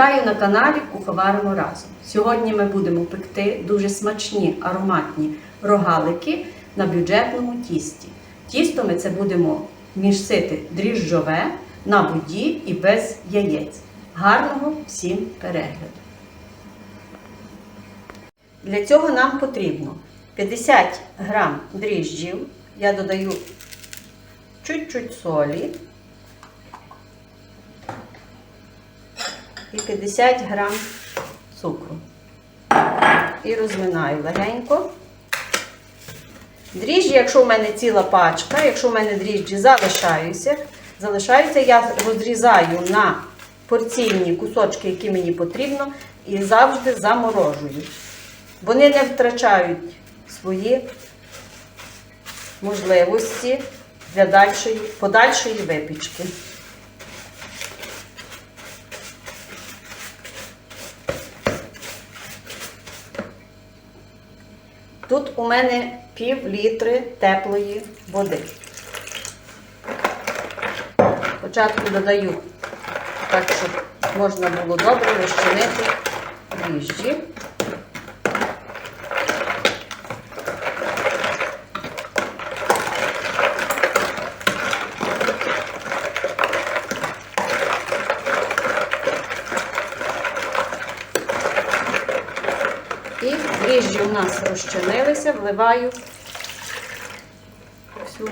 Вітаю на каналі Куховаримо разом. Сьогодні ми будемо пекти дуже смачні ароматні рогалики на бюджетному тісті. Тісто ми це будемо мішсити дріжджове на воді і без яєць. Гарного всім перегляду! Для цього нам потрібно 50 грам дріжджів. Я додаю чуть-чуть солі. І 50 грам цукру. І розминаю легенько. Дріжджі, якщо в мене ціла пачка, якщо в мене дріжджі залишаються, залишаються, я розрізаю на порційні кусочки, які мені потрібно, і завжди заморожую. Вони не втрачають свої можливості для дальшої, подальшої випічки. Тут у мене пів літри теплої води. Спочатку додаю так, щоб можна було добре розчинити дріжджі. І дріжджі у нас розчинилися, вливаю всю.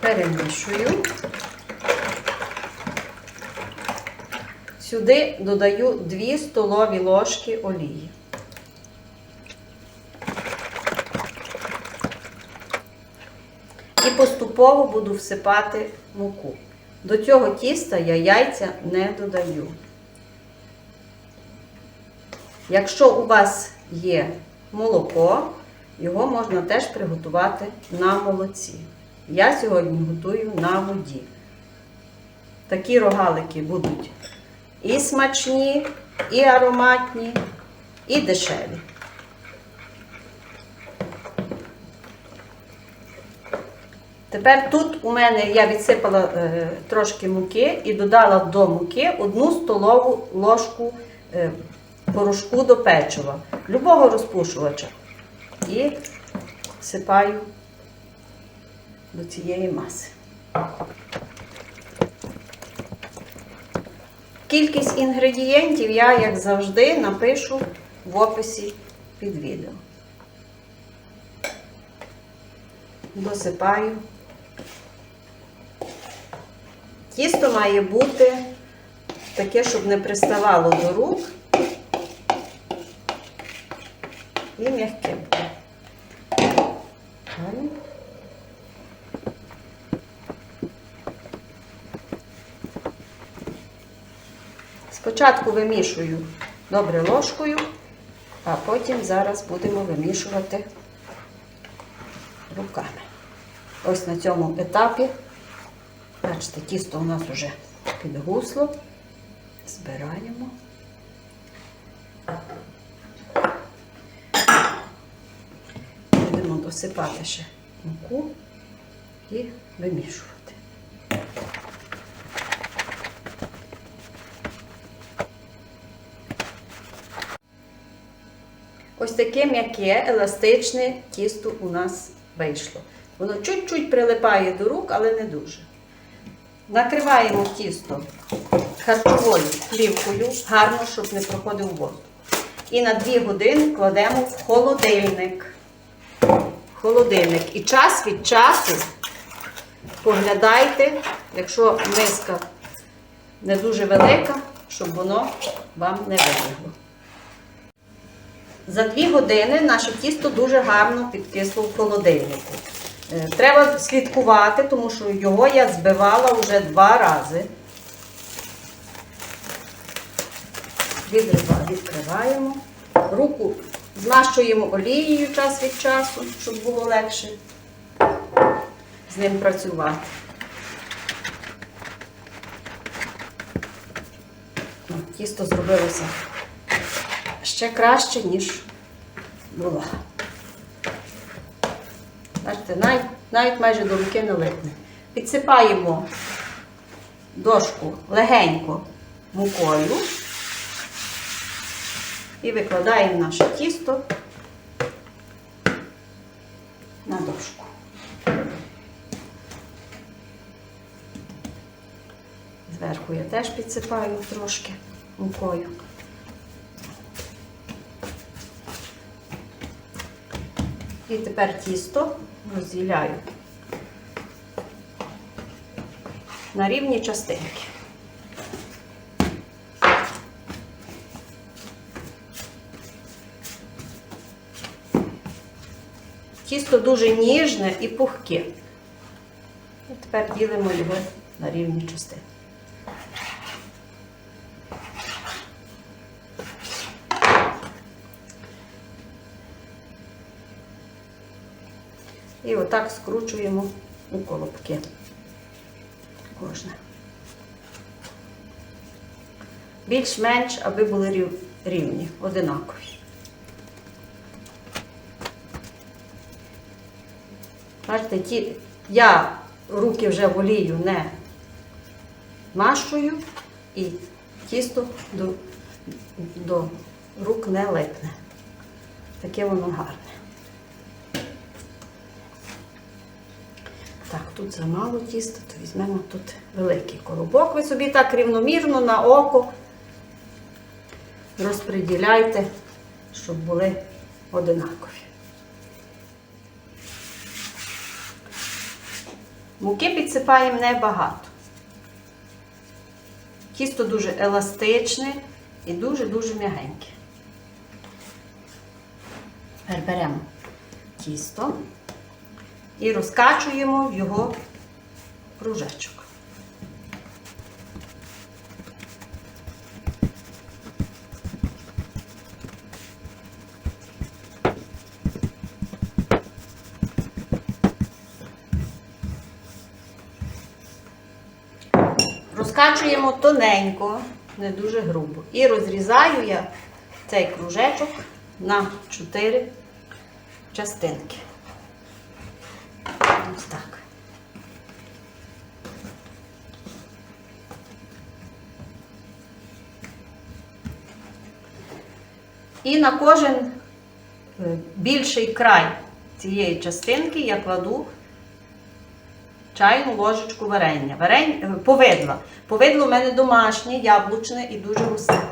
Перемішую. Сюди додаю 2 столові ложки олії. І поступово буду всипати муку. До цього тіста я яйця не додаю. Якщо у вас є молоко, його можна теж приготувати на молоці. Я сьогодні готую на воді. Такі рогалики будуть і смачні, і ароматні, і дешеві. Тепер тут у мене я відсипала е, трошки муки і додала до муки одну столову ложку е, порошку до печива, любого розпушувача. І всипаю до цієї маси. Кількість інгредієнтів я, як завжди, напишу в описі під відео. Досипаю. Тісто має бути таке, щоб не приставало до рук і м'яке. Далі. Спочатку вимішую добре ложкою, а потім зараз будемо вимішувати руками. Ось на цьому етапі, бачите, тісто у нас вже підгусло. Збираємо. Будемо досипати ще муку і вимішувати. Ось таке м'яке, еластичне тісто у нас вийшло. Воно чуть-чуть прилипає до рук, але не дуже. Накриваємо тісто харчовою плівкою, гарно, щоб не проходив воздух. І на 2 години кладемо в холодильник. Холодильник. І час від часу поглядайте, якщо миска не дуже велика, щоб воно вам не вибігло. За 2 години наше тісто дуже гарно підкисло в холодильнику. Е, Треба слідкувати, тому що його я збивала вже два рази. Відкриваємо. Руку змащуємо олією час від часу, щоб було легше з ним працювати. Тісто зробилося ще краще, ніж було. Бачите, навіть, навіть майже до руки не липне. Підсипаємо дошку легенько мукою і викладаємо наше тісто на дошку. Зверху я теж підсипаю трошки мукою. І тепер тісто розділяю на рівні частинки. Тісто дуже ніжне і пухке. І тепер ділимо його на рівні частини. І отак скручуємо у колобки. Кожне. Більш-менш, аби були рівні, одинакові. Бачите, ті, я руки вже в олію не мащую і тісто до, до рук не липне. Таке воно гарне. Так, тут замало тіста, то візьмемо тут великий коробок. Ви собі так рівномірно на око розподіляйте, щоб були одинакові. Муки підсипаємо небагато. Тісто дуже еластичне і дуже-дуже м'ягеньке. Тепер беремо тісто і розкачуємо в його кружечок. Розкачуємо тоненько, не дуже грубо. І розрізаю я цей кружечок на 4 частинки. Ось так. І на кожен е, більший край цієї частинки я кладу чайну ложечку варення. Варень, е, повидла. Повидло в мене домашнє, яблучне і дуже густе.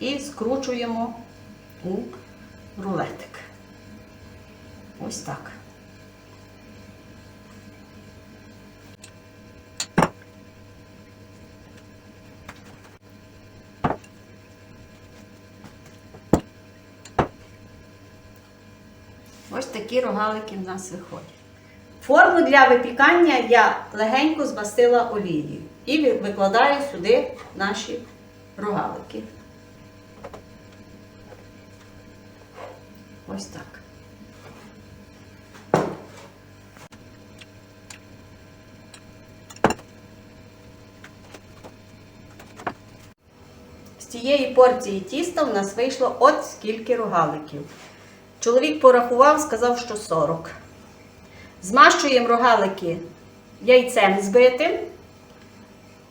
І скручуємо у рулетик. Ось так. Ось такі рогалики в нас виходять. Форму для випікання я легенько збастила олією і викладаю сюди наші рогалики. Ось так. З цієї порції тіста в нас вийшло от скільки рогаликів. Чоловік порахував, сказав, що 40. Змащуємо рогалики яйцем збитим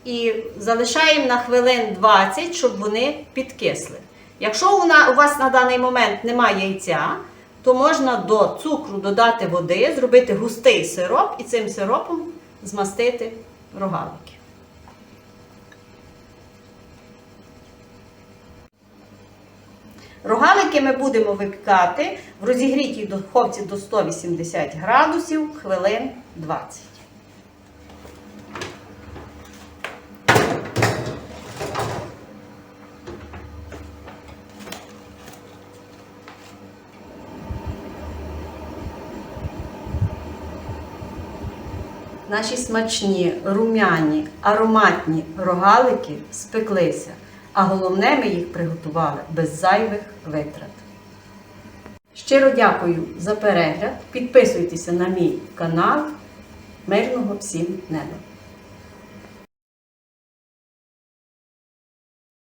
і залишаємо на хвилин 20, щоб вони підкисли. Якщо у вас на даний момент немає яйця, то можна до цукру додати води, зробити густий сироп і цим сиропом змастити рогалики. Рогалики ми будемо випікати в розігрітій духовці до 180 градусів хвилин 20. Наші смачні, рум'яні, ароматні рогалики спеклися, а головне, ми їх приготували без зайвих витрат. Щиро дякую за перегляд. Підписуйтеся на мій канал. Мирного всім неба!